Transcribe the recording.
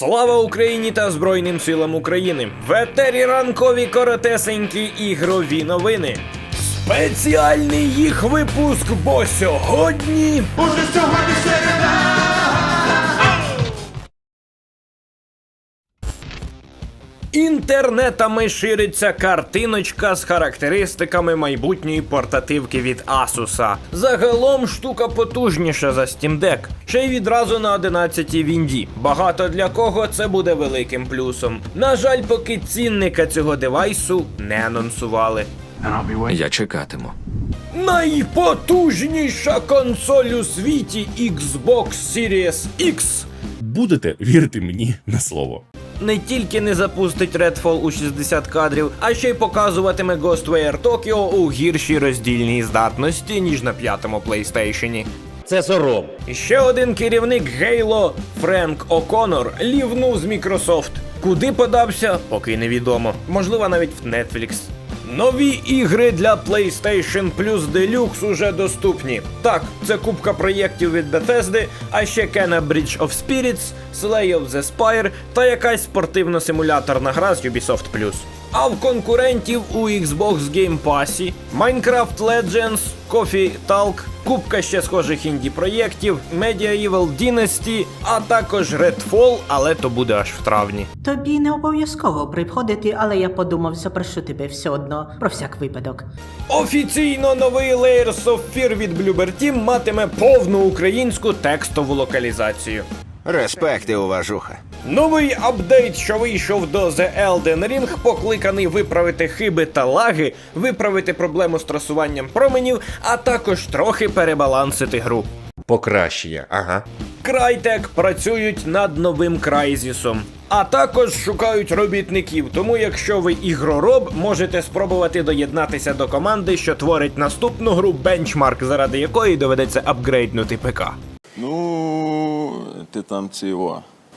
Слава Україні та Збройним силам України! В етері ранкові коротесенькі ігрові новини. Спеціальний їх випуск, бо сьогодні. Уже сьогодні середа. Інтернетами шириться картиночка з характеристиками майбутньої портативки від Asus. Загалом штука потужніша за Steam Deck, ще й відразу на 11 вінді. Багато для кого це буде великим плюсом. На жаль, поки цінника цього девайсу не анонсували. Я чекатиму. Найпотужніша консоль у світі Xbox Series X Будете вірити мені на слово. Не тільки не запустить Redfall у 60 кадрів, а ще й показуватиме Ghostwire Tokyo у гіршій роздільній здатності, ніж на п'ятому PlayStation. Це сором. Ще один керівник Halo Френк О'Конор лівнув з Microsoft. Куди подався, поки невідомо. Можливо, навіть в Netflix. Нові ігри для PlayStation Plus Deluxe уже доступні. Так, це купка проєктів від Bethesda, а ще Kena Bridge of Spirits, Slay of the Spire та якась спортивно-симуляторна гра з Ubisoft Plus. А в конкурентів у Xbox Game Pass Minecraft Legends, Coffee Talk, купка ще схожих інді проєктів, Medieval Dynasty, а також Redfall, але то буде аж в травні. Тобі не обов'язково приходити, але я подумав, запрошу тебе все одно про всяк випадок. Офіційно новий Layers of Fear від Bloober Team матиме повну українську текстову локалізацію. Респекти, уважуха. Новий апдейт, що вийшов до The Elden Ring, покликаний виправити хиби та лаги, виправити проблему з трасуванням променів, а також трохи перебалансити гру. Покращення, ага. Крайтек працюють над новим Крайзісом. А також шукають робітників. Тому, якщо ви ігророб, можете спробувати доєднатися до команди, що творить наступну гру бенчмарк, заради якої доведеться апгрейднути ПК. Ну, ти там цього.